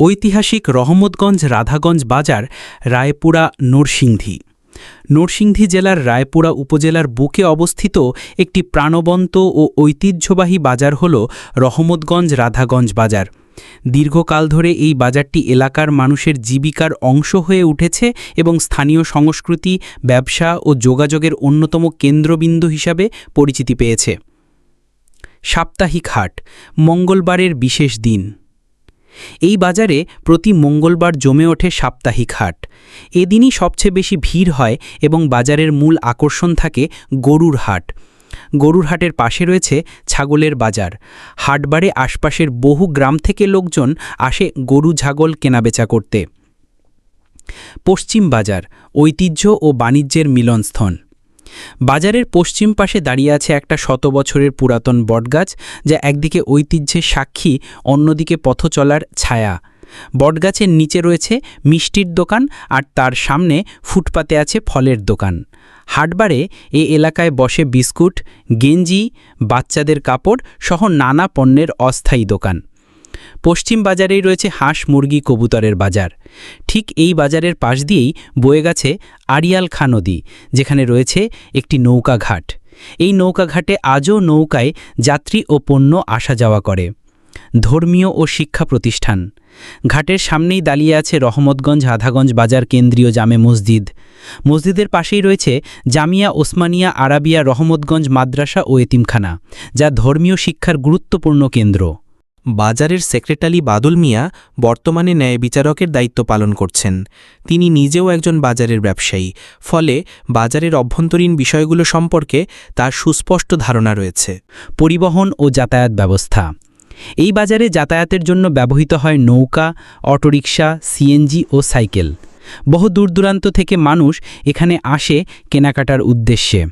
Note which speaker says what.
Speaker 1: ঐতিহাসিক রহমতগঞ্জ রাধাগঞ্জ বাজার, রায়পুরা নরসিংদী। নরসিংদী জেলার রায়পুরা উপজেলার বুকে অবস্থিত একটি প্রাণবন্ত ও ঐতিহ্যবাহী বাজার হল রহমতগঞ্জ রাধাগঞ্জ বাজার। দীর্ঘকাল ধরে এই বাজারটি এলাকার মানুষের জীবিকার অংশ হয়ে উঠেছে এবং স্থানীয় সংস্কৃতি, ব্যবসা ও যোগাযোগের অন্যতম কেন্দ্রবিন্দু হিসাবে পরিচিতি পেয়েছে। সাপ্তাহিক হাট, মঙ্গলবারের বিশেষ দিন। এই বাজারে প্রতি মঙ্গলবার জমে ওঠে সাপ্তাহিক হাট। এদিনই সবচেয়ে বেশি ভিড় হয় এবং বাজারের মূল আকর্ষণ থাকে গরুর হাট। গরুর হাটের পাশে রয়েছে ছাগলের বাজার। হাটবারে আশপাশের বহু গ্রাম থেকে লোকজন আসে গরু ছাগল কেনাবেচা করতে। পশ্চিম বাজার, ঐতিহ্য ও বাণিজ্যের মিলনস্থল। বাজারের পশ্চিম পাশে দাঁড়িয়ে আছে একটা শত বছরের পুরাতন বটগাছ, যা একদিকে ঐতিহ্যের সাক্ষী, অন্যদিকে পথ চলার ছায়া। বটগাছের নিচে রয়েছে মিষ্টির দোকান, আর তার সামনে ফুটপাতে আছে ফলের দোকান। হাটবারে এ এলাকায় বসে বিস্কুট, গেঞ্জি, বাচ্চাদের কাপড় সহ নানা পণ্যের অস্থায়ী দোকান। পশ্চিম বাজারেই রয়েছে হাঁস, মুরগি, কবুতরের বাজার। ঠিক এই বাজারের পাশ দিয়েই বয়ে গেছে আড়িয়াল খা নদী, যেখানে রয়েছে একটি নৌকা ঘাট। এই নৌকা ঘাটে আজও নৌকায় যাত্রী ও পণ্য আসা যাওয়া করে। ধর্মীয় ও শিক্ষা প্রতিষ্ঠান। ঘাটের সামনেই দাঁড়িয়ে আছে রহমতগঞ্জ আধাগঞ্জ বাজার কেন্দ্রীয় জামে মসজিদ। মসজিদের পাশেই রয়েছে জামিয়া ওসমানিয়া আরাবিয়া রহমতগঞ্জ মাদ্রাসা ও এতিমখানা, যা ধর্মীয় শিক্ষার গুরুত্বপূর্ণ কেন্দ্র।
Speaker 2: বাজারের সেক্রেটারি বাদুল মিয়া বর্তমানে ন্যায় বিচারকের দায়িত্ব পালন করছেন। তিনি নিজেও একজন বাজারের ব্যবসায়ী। ফলে বাজারের অভ্যন্তরীণ বিষয়গুলো সম্পর্কে তার সুস্পষ্ট ধারণা রয়েছে।
Speaker 1: পরিবহন ও যাতায়াত ব্যবস্থা। এই বাজারে যাতায়াতের জন্য ব্যবহৃত হয় নৌকা, অটোরিকশা, সিএনজি ও সাইকেল। বহু দূর দূরান্ত থেকে মানুষ এখানে আসে কেনাকাটার উদ্দেশ্যে।